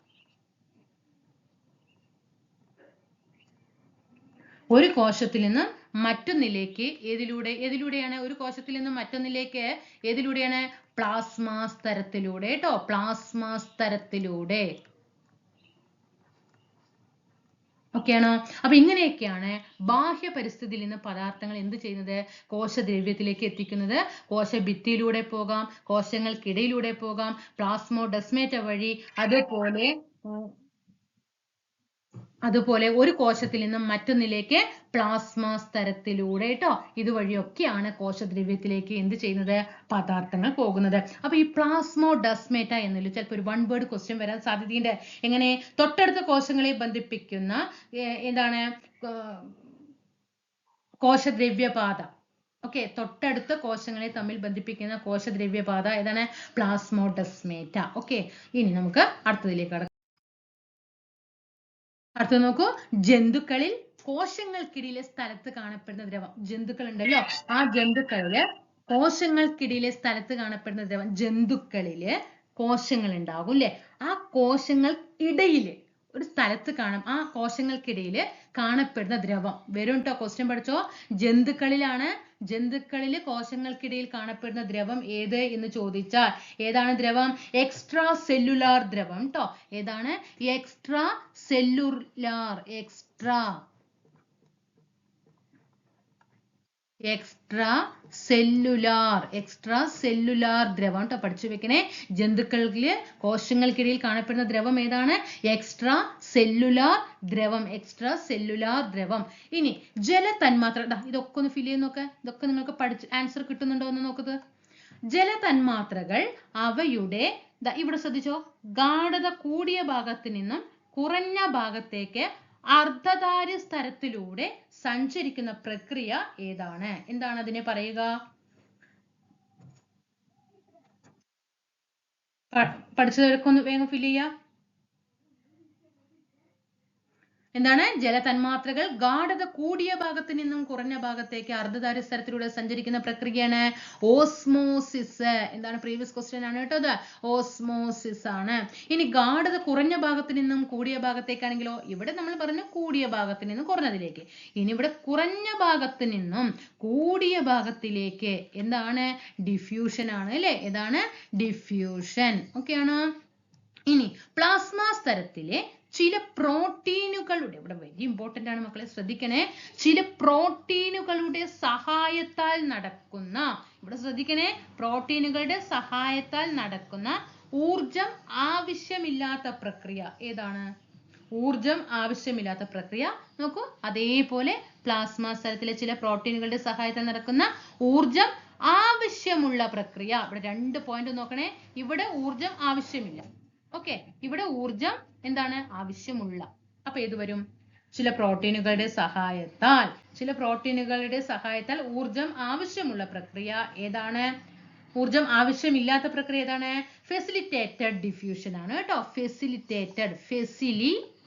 ഒരു കോശത്തിൽ നിന്ന് മറ്റൊന്നിലേക്ക് ഏതിലൂടെ ഏതിലൂടെയാണ് ഒരു കോശത്തിൽ നിന്ന് മറ്റൊന്നിലേക്ക്? ഏതിലൂടെയാണ്? പ്ലാസ്മ സ്തരത്തിലൂടെ കേട്ടോ പ്ലാസ്മ സ്തരത്തിലൂടെ. ഓക്കെയാണോ? അപ്പൊ ഇങ്ങനെയൊക്കെയാണ് ബാഹ്യ പരിസ്ഥിതിയിൽ നിന്ന് പദാർത്ഥങ്ങൾ എന്ത് ചെയ്യുന്നത്? കോശദ്രവ്യത്തിലേക്ക് എത്തിക്കുന്നത്. കോശഭിത്തിയിലൂടെ പോകാം കോശങ്ങൾക്കിടയിലൂടെ പോകാം പ്ലാസ്മോ ഡെസ്മേറ്റ വഴി അതുപോലെ അതുപോലെ ഒരു കോശത്തിൽ നിന്നും മറ്റൊന്നിലേക്ക് പ്ലാസ്മ സ്തരത്തിലൂടെ കേട്ടോ ഇതുവഴിയൊക്കെയാണ് കോശദ്രവ്യത്തിലേക്ക് എന്ത് ചെയ്യുന്നത്? പദാർത്ഥങ്ങൾ പോകുന്നത്. അപ്പൊ ഈ പ്ലാസ്മോ ഡസ്മേറ്റ എന്നുള്ള ചിലപ്പോൾ ഒരു വൺ വേർഡ് ക്വസ്റ്റ്യൻ വരാൻ സാധ്യതയുണ്ട്. എങ്ങനെ? തൊട്ടടുത്ത കോശങ്ങളെ ബന്ധിപ്പിക്കുന്ന എന്താണ്? കോശദ്രവ്യപാത. ഓക്കെ തൊട്ടടുത്ത കോശങ്ങളെ തമ്മിൽ ബന്ധിപ്പിക്കുന്ന കോശദ്രവ്യപാത ഏതാണ്? പ്ലാസ്മോഡസ്മേറ്റ ഓക്കെ ഇനി നമുക്ക് അടുത്തതിലേക്ക് കടക്കാം. അടുത്ത നോക്കൂ. ജന്തുക്കളിൽ കോശങ്ങൾക്കിടയിലെ സ്ഥലത്ത് കാണപ്പെടുന്ന ദ്രവം. ജന്തുക്കൾ ഉണ്ടല്ലോ ആ ജന്തുക്കളിൽ കോശങ്ങൾക്കിടയിലെ സ്ഥലത്ത് കാണപ്പെടുന്ന ദ്രവം ജന്തുക്കളിൽ കോശങ്ങൾ ഉണ്ടാകും അല്ലെ? ആ കോശങ്ങൾ ഒരു സ്ഥലത്ത് കാണും. ആ കോശങ്ങൾക്കിടയിൽ കാണപ്പെടുന്ന ദ്രവം. വരും കേട്ടോ ക്വസ്റ്റ്യൻ പഠിച്ചോ? ജന്തുക്കളിലാണ്. ജന്തുക്കളിൽ കോശങ്ങൾക്കിടയിൽ കാണപ്പെടുന്ന ദ്രവം ഏത് എന്ന് ചോദിച്ചാൽ ഏതാണ് ദ്രവം? എക്സ്ട്രാ സെല്ലുലാർ ദ്രവം കേട്ടോ ഏതാണ്? Extra cellular extra extra cellular extra cellular ദ്രവം കേട്ടോ പഠിച്ചു വെക്കണേ. ജന്തുക്കളിൽ കോശങ്ങൾക്കിടയിൽ കാണപ്പെടുന്ന ദ്രവം ഏതാണ്? എക്സ്ട്രാ സെല്ലുലാർ ദ്രവം എക്സ്ട്രാ സെല്ലുലാർ ദ്രവം. ഇനി ജല തന്മാത്ര ഇതൊക്കെ ഒന്ന് ഫിൽ ചെയ്ത് നോക്ക. ഇതൊക്കെ നിങ്ങൾക്ക് പഠിച്ച് ആൻസർ കിട്ടുന്നുണ്ടോ എന്ന് നോക്കുന്നത് ജലതന്മാത്രകൾ അവയുടെ ദാ ഇവിടെ ശ്രദ്ധിച്ചോ ഗാഠത കൂടിയ ഭാഗത്ത് നിന്നും കുറഞ്ഞ ഭാഗത്തേക്ക് അർദ്ധധാര്യ സ്തരത്തിലൂടെ സഞ്ചരിക്കുന്ന പ്രക്രിയ ഏതാണ്? എന്താണ് അതിനെ പറയുക? പഠിച്ചവർക്കൊന്ന് ഒന്ന് വേഗം ഫിൽ ചെയ്യാം എന്താണ്? ജലതന്മാത്രകൾ ഗാഠത കൂടിയ ഭാഗത്ത് നിന്നും കുറഞ്ഞ ഭാഗത്തേക്ക് അർദ്ധധാര സ്ഥലത്തിലൂടെ സഞ്ചരിക്കുന്ന പ്രക്രിയയാണ് ഓസ്മോസിസ്. എന്താണ്? പ്രീവിയസ് ക്വസ്റ്റ്യൻ ആണ് കേട്ടോ അത് ഓസ്മോസിസ് ആണ്. ഇനി ഗാഠത കുറഞ്ഞ ഭാഗത്ത് നിന്നും കൂടിയ ഭാഗത്തേക്കാണെങ്കിലോ ഇവിടെ നമ്മൾ പറഞ്ഞു കൂടിയ ഭാഗത്ത് നിന്നും കുറഞ്ഞതിലേക്ക്. ഇനി ഇവിടെ കുറഞ്ഞ ഭാഗത്ത് നിന്നും കൂടിയ ഭാഗത്തിലേക്ക് എന്താണ്? ഡിഫ്യൂഷൻ ആണ് അല്ലെ? ഏതാണ്? ഡിഫ്യൂഷൻ ഓക്കെ ആണോ? ഇനി പ്ലാസ്മ സ്തരത്തിലെ ചില പ്രോട്ടീനുകളുടെ ഇവിടെ വെരി ഇമ്പോർട്ടന്റ് ആണ് മക്കളെ ശ്രദ്ധിക്കണേ. ചില പ്രോട്ടീനുകളുടെ സഹായത്താൽ നടക്കുന്ന ഇവിടെ ശ്രദ്ധിക്കണേ പ്രോട്ടീനുകളുടെ സഹായത്താൽ നടക്കുന്ന ഊർജം ആവശ്യമില്ലാത്ത പ്രക്രിയ ഏതാണ്? ഊർജം ആവശ്യമില്ലാത്ത പ്രക്രിയ. നോക്കൂ അതേപോലെ പ്ലാസ്മ സ്ഥലത്തിലെ ചില പ്രോട്ടീനുകളുടെ സഹായത്താൽ നടക്കുന്ന ഊർജം ആവശ്യമുള്ള പ്രക്രിയ. ഇവിടെ രണ്ട് പോയിന്റ് നോക്കണേ. ഇവിടെ ഊർജം ആവശ്യമില്ല. ഓക്കെ ഇവിടെ ഊർജം എന്താണ്? ആവശ്യമുള്ള. അപ്പൊ ഏത് വരും? ചില പ്രോട്ടീനുകളുടെ സഹായത്താൽ. ചില പ്രോട്ടീനുകളുടെ സഹായത്താൽ ഊർജം ആവശ്യമുള്ള പ്രക്രിയ ഏതാണ്? ഊർജം ആവശ്യമില്ലാത്ത പ്രക്രിയ ഏതാണ്? ഫെസിലിറ്റേറ്റഡ് ഡിഫ്യൂഷൻ ആണ് കേട്ടോ. Facilitated facilitated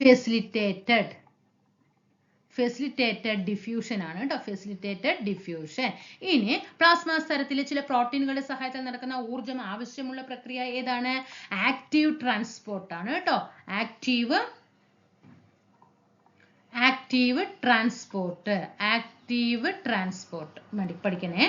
facilitated facilitated diffusion ആണ് കേട്ടോ ഫെസിലിറ്റേറ്റഡ് ഡിഫ്യൂഷൻ ഇനി പ്ലാസ്മ സ്തരത്തിലെ ചില പ്രോട്ടീനുകളുടെ സഹായത്താൽ നടക്കുന്ന ഊർജം ആവശ്യമുള്ള പ്രക്രിയ ഏതാണ്? ആക്റ്റീവ് ട്രാൻസ്പോർട്ട് ആണ് കേട്ടോ active active transport active transport മടി പഠിക്കണേ.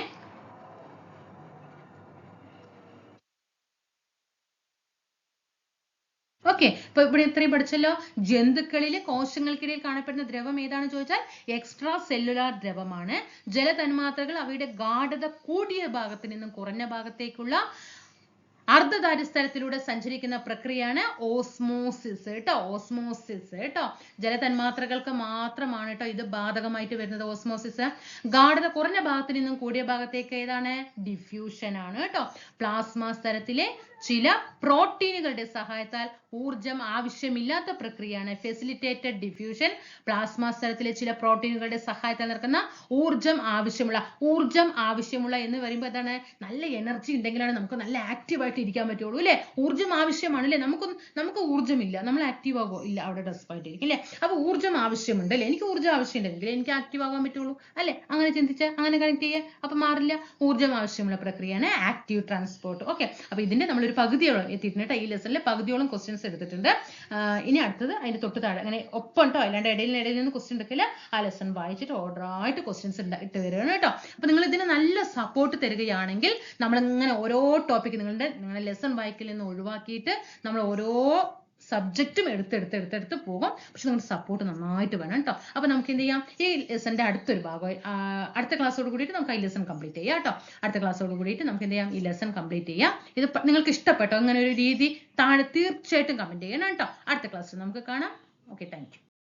ഓക്കെ. ഇപ്പൊ ഇവിടെ ഇത്രയും പഠിച്ചല്ലോ. ജന്തുക്കളിൽ കോശങ്ങൾക്കിടയിൽ കാണപ്പെടുന്ന ദ്രവം ഏതാണ് ചോദിച്ചാൽ എക്സ്ട്രാ സെല്ലുലാർ ദ്രവമാണ്. ജലതന്മാത്രകൾ അവയുടെ ഗാഠത കൂടിയ ഭാഗത്ത് നിന്നും കുറഞ്ഞ ഭാഗത്തേക്കുള്ള അർദ്ധതാരിസ്ഥലത്തിലൂടെ സഞ്ചരിക്കുന്ന പ്രക്രിയയാണ് ഓസ്മോസിസ്. കേട്ടോ? ഓസ്മോസിസ്. കേട്ടോ? ജലതന്മാത്രകൾക്ക് മാത്രമാണ് കേട്ടോ ഇത് ബാധകമായിട്ട് വരുന്നത് ഓസ്മോസിസ്. ഗാഠത കുറഞ്ഞ ഭാഗത്ത് നിന്നും കൂടിയ ഭാഗത്തേക്ക് ഏതാണ്? ഡിഫ്യൂഷൻ ആണ് കേട്ടോ. പ്ലാസ്മ സ്തരത്തിലെ ചില പ്രോട്ടീനുകളുടെ സഹായത്താൽ ഊർജം ആവശ്യമില്ലാത്ത പ്രക്രിയയാണ്. ഫെസിലിറ്റേറ്റഡ് ഡിഫ്യൂഷൻ പ്ലാസ്മ സ്ഥലത്തിലെ ചില പ്രോട്ടീനുകളുടെ സഹായത്താൽ നടക്കുന്ന ഊർജം ആവശ്യമുള്ള ഊർജം ആവശ്യമുള്ള എന്ന് പറയുമ്പോൾ എന്താണ്? നല്ല എനർജി ഉണ്ടെങ്കിലാണ് നമുക്ക് നല്ല ആക്റ്റീവായിട്ട് ഇരിക്കാൻ പറ്റുള്ളൂ അല്ലേ? ഊർജം ആവശ്യമാണ് അല്ലേ നമുക്ക് നമുക്ക് ഊർജമില്ല. നമ്മൾ ആക്റ്റീവ് ആകോ ഇല്ല അവിടെ ഡെസ്പായിട്ട് ഇരിക്കും അല്ലേ അപ്പൊ ഊർജം ആവശ്യമുണ്ട് അല്ലേ? എനിക്ക് ഊർജം ആവശ്യമുണ്ടെങ്കിൽ എനിക്ക് ആക്റ്റീവ് ആകാൻ പറ്റുള്ളൂ അല്ലേ? അങ്ങനെ ചിന്തിച്ച അങ്ങനെ കണക്ട് ചെയ്യുക അപ്പൊ മാറില്ല. ഊർജം ആവശ്യമുള്ള പ്രക്രിയയാണ് ആക്റ്റീവ് ട്രാൻസ്പോർട്ട് ഓക്കെ അപ്പൊ ഇതിന്റെ നമ്മളൊരു പകുതിയോളം എത്തിയിട്ടുണ്ട് കേട്ടോ ഈ ലെസണിൽ പകുതിയോളം ക്വസ്റ്റ്യൻസ് എടുത്തിട്ടുണ്ട്. ഇനി അടുത്തത് അതിന്റെ തൊട്ട് താഴെ അങ്ങനെ ഒപ്പം കേട്ടോ അല്ലാണ്ട് ഇടയിൽ ഇടയിൽ നിന്ന് ക്വസ്റ്റ്യൻ എടുക്കില്ല ആ ലെസൺ വായിച്ചിട്ട് ഓർഡർ ആയിട്ട് ക്വസ്റ്റ്യൻസ് ഇട്ട് വരികയാണ് കേട്ടോ അപ്പൊ നിങ്ങൾ ഇതിന് നല്ല സപ്പോർട്ട് തരികയാണെങ്കിൽ നമ്മൾ ഇങ്ങനെ ഓരോ ടോപ്പിക് നിങ്ങളുടെ നിങ്ങളുടെ ലെസൺ വായിക്കലിൽ നിന്ന് ഒഴിവാക്കിയിട്ട് നമ്മൾ ഓരോ സബ്ജക്റ്റും എടുത്തെടുത്ത് എടുത്തെടുത്ത് പോകും പക്ഷെ നമ്മുടെ സപ്പോർട്ട് നന്നായിട്ട് വേണം കേട്ടോ. അപ്പൊ നമുക്ക് എന്ത് ചെയ്യാം? ഈ ലെസന്റെ അടുത്തൊരു ഭാഗം അടുത്ത ക്ലാസ്സോട് കൂടിയിട്ട് നമുക്ക് ഈ ലെസൺ കംപ്ലീറ്റ് ചെയ്യാം കേട്ടോ. അടുത്ത ക്ലാസ്സോട് കൂടിയിട്ട് നമുക്ക് എന്ത് ചെയ്യാം? ഈ ലെസൺ കംപ്ലീറ്റ് ചെയ്യാം. ഇത് നിങ്ങൾക്ക് ഇഷ്ടപ്പെട്ടോ? അങ്ങനെ ഒരു രീതി താഴെ തീർച്ചയായിട്ടും കമന്റ് ചെയ്യണം കേട്ടോ. അടുത്ത ക്ലാസ്സിൽ നമുക്ക് കാണാം. Okay thank